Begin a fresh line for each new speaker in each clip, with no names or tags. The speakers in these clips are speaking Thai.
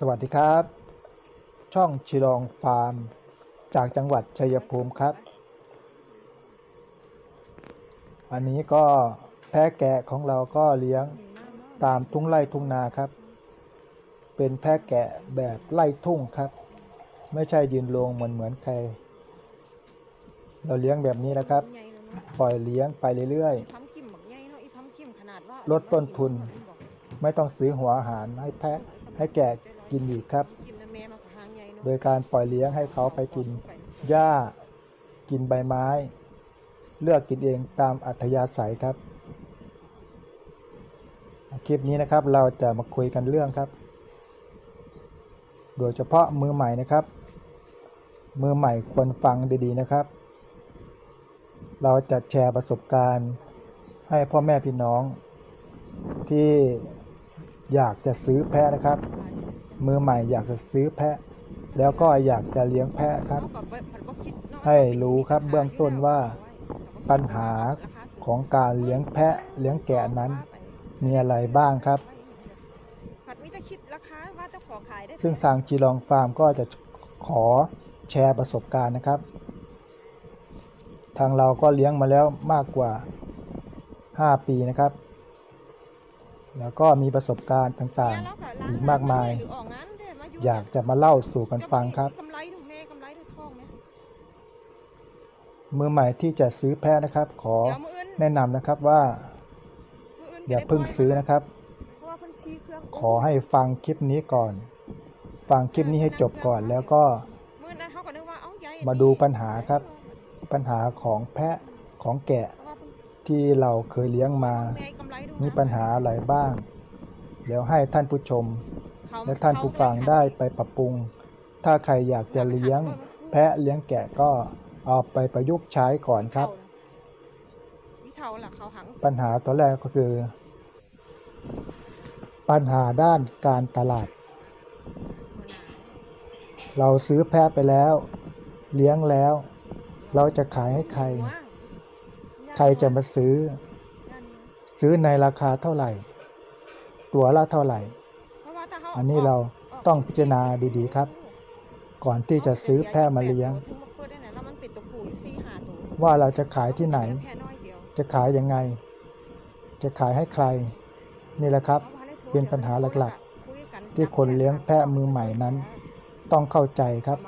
สวัสดีครับ ช่องชิลองฟาร์ม จากจังหวัดชัยภูมิครับ อันนี้ก็แพะแกะของเราก็เลี้ยงตามทุ่งไร่ทุ่งนาครับ เป็นแพะแกะแบบไล่ทุ่งครับ ไม่ใช่ยืนลงเหมือนเหมือนใคร เราเลี้ยงแบบนี้นะครับ ปล่อยเลี้ยงไปเรื่อย
ทำกิมบักใหญ่เนาะอีทำกิมขนาดว่า
ลดต้นทุน ไม่ต้องซื้อหัวอาหารให้แพะให้แกะ กินอีกครับ
กิมนะแม่มาหางใหญ่เนาะ
โดยการปล่อยเลี้ยงให้เขาไปกินหญ้า กินใบไม้ เลือกกินเองตามอัธยาศัยครับ คลิปนี้นะครับเราจะมาคุยกันเรื่องครับ โดยเฉพาะมือใหม่นะครับ มือใหม่ควรฟังดีๆนะครับ เราจะแชร์ประสบการณ์ให้พ่อแม่พี่น้องที่อยากจะซื้อแพะนะครับ มือใหม่อยากจะซื้อแพะ แล้วก็อยากจะเลี้ยงแพะครับ
เอาก็บ่ผัดบ่คิดเนาะ
ให้รู้ครับเบื้องต้นว่าปัญหาของการเลี้ยงแพะเลี้ยงแกะนั้น มีอะไรบ้างครับ
ผัดมีแต่คิดราคาว่าเจ้าของขายได้
ซึ่งทางจีลองฟาร์มก็จะขอแชร์ประสบการณ์นะครับ ทางเราก็เลี้ยงมาแล้วมากกว่า 5 ปีนะครับ แล้วก็มีประสบการณ์ต่างๆ อีกมากมาย อยากจะมาเล่าสู่กันฟังครับ
กำไรถึงแม่กำไรถึงทองไหม
มือใหม่ที่จะซื้อแพะนะครับ ขอ
เดี๋ยวมืออื่น
แนะนำนะครับว่า
มื้อื่น
อย่าเพิ่งซื้อนะครับ
เพราะว่าเพิ่นชี้เครื่อง
ขอให้ฟังคลิปนี้ก่อน ฟังคลิปนี้ให้จบก่อนแล้วก็
มือนั้นเขาก็นึกว่าเอ้าใหญ่
มาดูปัญหาครับ ปัญหาของแพะของแกะ
เพราะว่าเพิ่น
ที่เราเคยเลี้ยงมา
แม่กำไรถูก
มีปัญหาอะไรบ้าง เดี๋ยวให้ท่านผู้ชม และท่านผู้ฟังได้ไปปรับปรุง ถ้าใครอยากจะเลี้ยง แพะเลี้ยงแกะก็เอาไปประยุกต์ใช้ก่อนครับ
วิเทาล่ะเขาหัง
ปัญหาตัวแรกก็คือ ปัญหาด้านการตลาด เราซื้อแพะไปแล้ว เลี้ยงแล้ว เราจะขายให้ใคร ใครจะมาซื้อ ซื้อในราคาเท่าไหร่ ตัวละเท่าไหร่ อันนี้เราต้องพิจารณาดีๆครับ ก่อนที่จะซื้อแพะมาเลี้ยง ว่าเราจะขายที่ไหน จะขายยังไง จะขายให้ใคร นี่แหละครับ เป็นปัญหาหลักๆ ที่คนเลี้ยงแพะมือใหม่นั้น ต้องเข้าใจครับ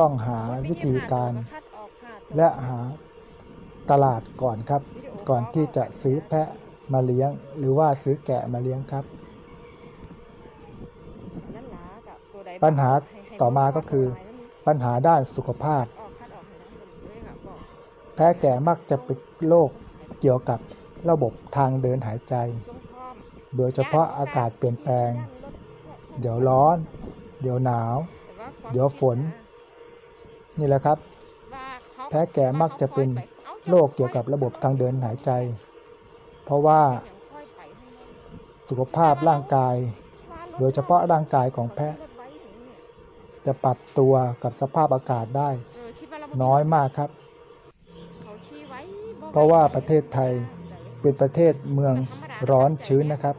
ต้องหาวิธีการ และหาตลาดก่อนครับ ก่อนที่จะซื้อแพะมาเลี้ยง หรือว่าซื้อแกะมาเลี้ยงครับ ปัญหาต่อมาก็คือ ปัญหาด้านสุขภาพ แพะแกะมักจะเป็นโรคเกี่ยวกับระบบทางเดินหายใจ โดยเฉพาะอากาศเปลี่ยนแปลง เดี๋ยวร้อน เดี๋ยวหนาว เดี๋ยวฝน นี่แหละครับ แพะแกะมักจะเป็นโรคเกี่ยวกับระบบทางเดินหายใจ เพราะว่า สุขภาพร่างกาย โดยเฉพาะร่างกายของแพะ จะปรับตัวกับสภาพอากาศได้ น้อยมากครับ เพราะว่าประเทศไทยเป็นประเทศเมืองร้อนชื้นนะครับ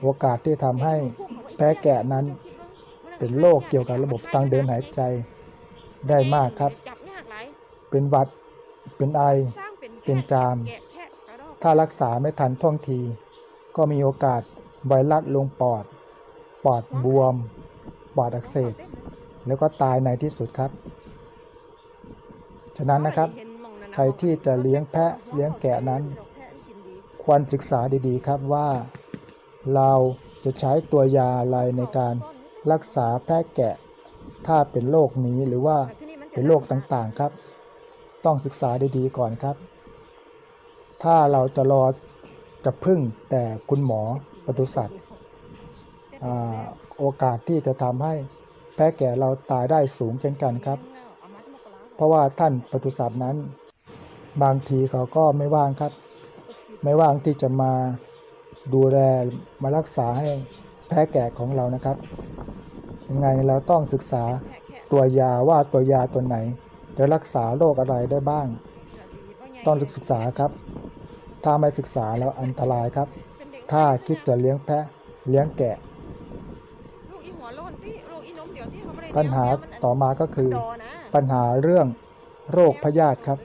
โอกาสที่ทำให้แพะแกะนั้นเป็นโรคเกี่ยวกับระบบทางเดินหายใจได้มากครับ เป็นหวัด เป็นไอ เป็นจาม ถ้ารักษาไม่ทันท่วงที ก็มีโอกาสไวรัสลงปอด ปอดบวม ปอดอักเสบ แล้วก็ตายในที่สุดครับ ฉะนั้นนะครับ ใครที่จะเลี้ยงแพะเลี้ยงแกะนั้น ควรศึกษาดีๆครับว่า เราจะใช้ตัวยาอะไรในการรักษาแพะแกะ ถ้าเป็นโรคนี้หรือว่าเป็นโรคต่างๆครับ ต้องศึกษาดีๆก่อนครับ ถ้าเราจะรอจะพึ่งแต่คุณหมอปศุสัตว์โอกาสที่จะทำให้ แพะแก่เราตายได้สูงเช่นกันครับ เพราะว่าท่านปศุสัตว์นั้น บางทีเขาก็ไม่ว่างครับ ไม่ว่างที่จะมาดูแลมารักษาให้แพะแก่ของเรานะครับ ยังไงเราต้องศึกษาตัวยาว่าตัวยาตัวไหน จะรักษาโรคอะไรได้บ้าง ต้องศึกษาครับ ถ้าไม่ศึกษาแล้วอันตรายครับ ถ้าคิดจะเลี้ยงแพะเลี้ยงแกะ ปัญหาต่อมาก็คือปัญหาเรื่องโรคพยาธิครับ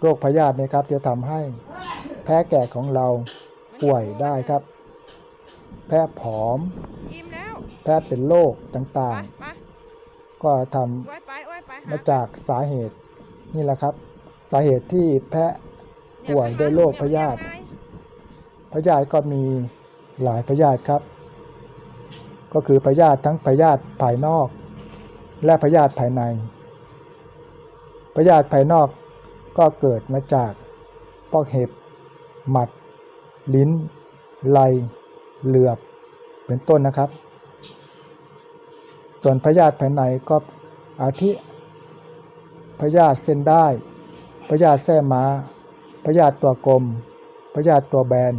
โรคพยาธิเนะครับจะทำให้แพะแกะของเราป่วยได้ครับ แพะผอม
แล้
เป็นโรคต่างๆ ก็ทำมาจากสาเหตุนี่แหละครับ สาเหตุที่แพะป่วยด้วยโรคพยาธิพยาธิก็มีหลายพยาธิครับ ก็คือพยาธิทั้งพยาธิภายนอก และพยาธิภายในพยาธิภายนอกก็เกิดมาจากพวกเห็บ หมัด ลิ้นไลเหลือบ เป็นต้นนะครับ ส่วนพยาธิภายในก็อาทิพยาธิเส้นได้พยาธิแส้ม้าพยาธิตัวกลมพยาธิตัวแบน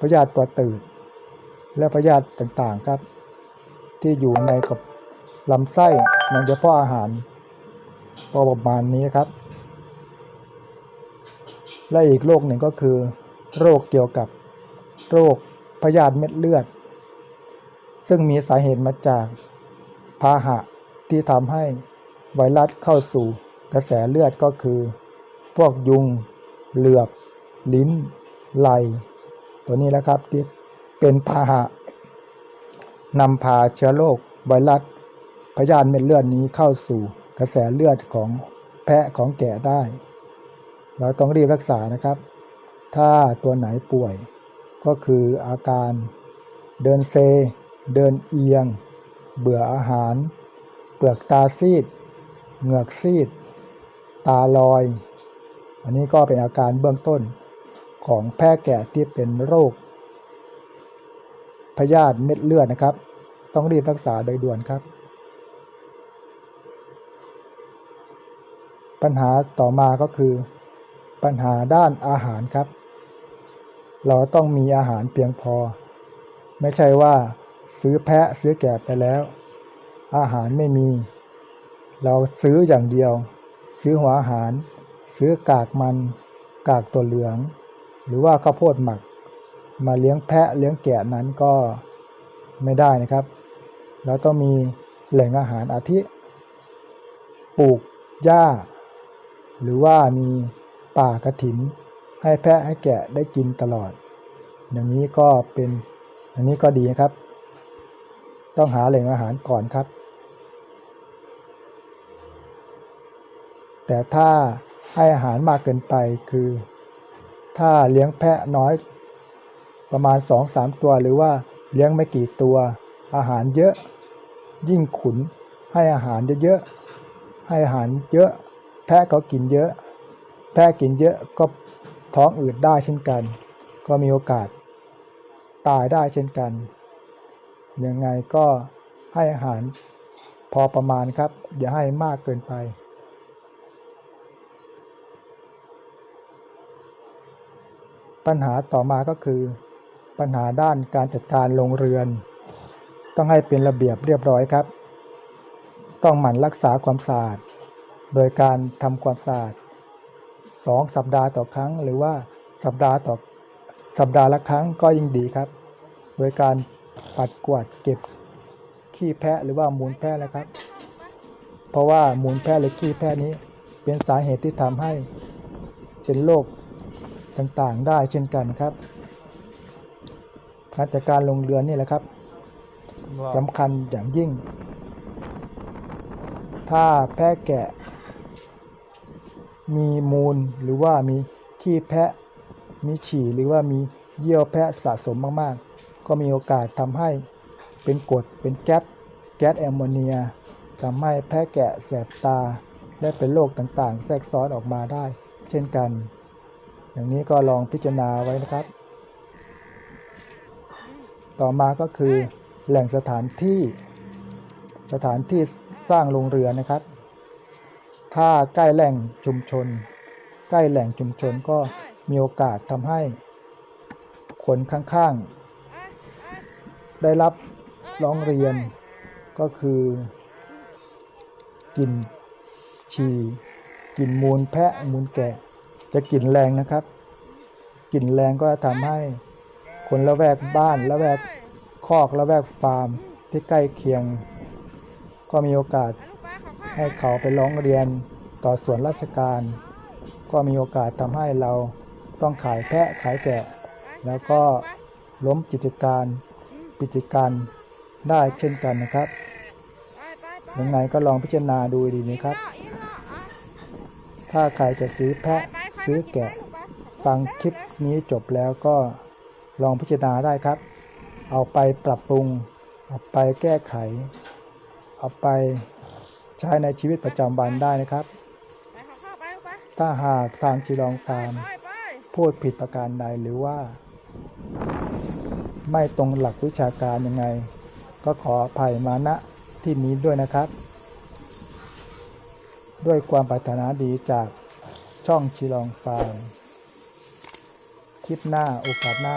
พยาธิตัวตืด และพยาธิต่างๆครับ ที่อยู่ในกับลำไส้ในกระเพาะอาหารพอประมาณนี้ครับ และอีกโรคหนึ่งก็คือ โรคเกี่ยวกับโรคพยาธิเม็ดเลือด ซึ่งมีสาเหตุมาจากพาหะที่ทำให้ไวรัสเข้าสู่กระแสเลือดก็คือ พวกยุง เหลือบ ลิ้นไหลตัวนี้แหละครับที่เป็นพาหะ นำพาเชื้อโรคไวรัสพยาธิเม็ดเลือดนี้เข้าสู่กระแสเลือดของแพะของแกะได้ เราต้องรีบรักษานะครับ ถ้าตัวไหนป่วย ก็คืออาการเดินเซ เดินเอียง เบื่ออาหาร เปลือกตาซีด เหงือกซีด ตาลอย อันนี้ก็เป็นอาการเบื้องต้นของแพะแกะที่เป็นโรค พยาธิเม็ดเลือดนะครับ ต้องรีบรักษาโดยด่วนครับ ปัญหาต่อมาก็คือ ปัญหาด้านอาหารครับ เราต้องมีอาหารเพียงพอ ไม่ใช่ว่าซื้อแพะซื้อแกะไปแล้ว อาหารไม่มี เราซื้ออย่างเดียว ซื้อหัวอาหาร ซื้อกากมัน กากตัวเหลือง หรือว่าข้าวโพดหมัก มาเลี้ยงแพะเลี้ยงแกะนั้นก็ไม่ได้นะครับเราต้องมีแหล่งอาหารอาทิปลูกหญ้า หรือว่ามีป่ากระถิน ให้แพะให้แกะได้กินตลอด อย่างนี้ก็เป็นอย่างนี้ก็ดีนะครับ ต้องหาแหล่งอาหารก่อนครับ แต่ถ้าให้อาหารมากเกินไปคือ ถ้าเลี้ยงแพะน้อย ประมาณ 2-3 ตัวหรือว่าเลี้ยงไม่กี่ตัว อาหารเยอะ ยิ่งขุน ให้อาหารเยอะๆให้อาหารเยอะ แพะก็กินเยอะ แพะกินเยอะก็ท้องอืดได้เช่นกัน ก็มีโอกาสตายได้เช่นกัน ยังไงก็ให้อาหารพอประมาณครับ อย่าให้มากเกินไป ปัญหาต่อมาก็คือ ปัญหาด้านการจัดการโรงเรือน ต้องให้เป็นระเบียบเรียบร้อยครับ ต้องหมั่นรักษาความสะอาด โดยการทำความสะอาดสองสัปดาห์ต่อครั้ง หรือว่าสัปดาห์ต่อสัปดาห์ละครั้งก็ยิ่งดีครับ โดยการปัดกวาดเก็บขี้แพะหรือว่ามูลแพะนะครับ เพราะว่ามูลแพะหรือขี้แพะนี้เป็นสาเหตุที่ทำให้เป็นโรคต่างๆได้เช่นกันครับ การจัดการโรงเรือนนี่แหละครับสำคัญอย่างยิ่ง ถ้าแพะแกะ มีมูลหรือว่ามีขี้แพะมีฉี่หรือว่ามีเยี่ยวแพะสะสมมากๆ ก็มีโอกาสทำให้เป็นกรดเป็นแก๊สแก๊สแอมโมเนียทำให้แพะแกะแสบตา และเป็นโรคต่างๆ แทรกซ้อนออกมาได้ เช่นกัน อย่างนี้ก็ลองพิจารณาไว้นะครับ ต่อมาก็คือแหล่งสถานที่สถานที่สร้างโรงเรือนนะครับ ถ้าใกล้แหล่งชุมชน ใกล้แหล่งชุมชนก็มีโอกาสทำให้คนข้างๆ ได้รับร้องเรียนก็คือกลิ่นฉี่กลิ่นมูลแพะมูลแกะจะกลิ่นแรงนะครับกลิ่นแรงก็ทำให้ คนละแวกบ้านละแวกคอกละแวกฟาร์มที่ใกล้เคียง ก็มีโอกาสให้เขาไปร้องเรียนต่อส่วนราชการ ก็มีโอกาสทำให้เราต้องขายแพะขายแกะ แล้วก็ล้มกิจการปิดกิจการได้เช่นกันนะครับยังไงก็ลองพิจารณาดูดีนะครับ ถ้าใครจะซื้อแพะซื้อแกะ ฟังคลิปนี้จบแล้วก็ ลองพิจารณาได้ครับ เอาไปปรับปรุง เอาไปแก้ไข เอาไปใช้ในชีวิตประจำวันได้นะครับ ถ้าหากทางจีรองฟาร์มพูดผิดประการใดหรือว่า ไม่ตรงหลักวิชาการยังไง ก็ขออภัยมาณที่นี้ด้วยนะครับ ด้วยความปรารถนาดีจากช่องชิลองฟาร์มคลิปหน้าโอกาสหน้า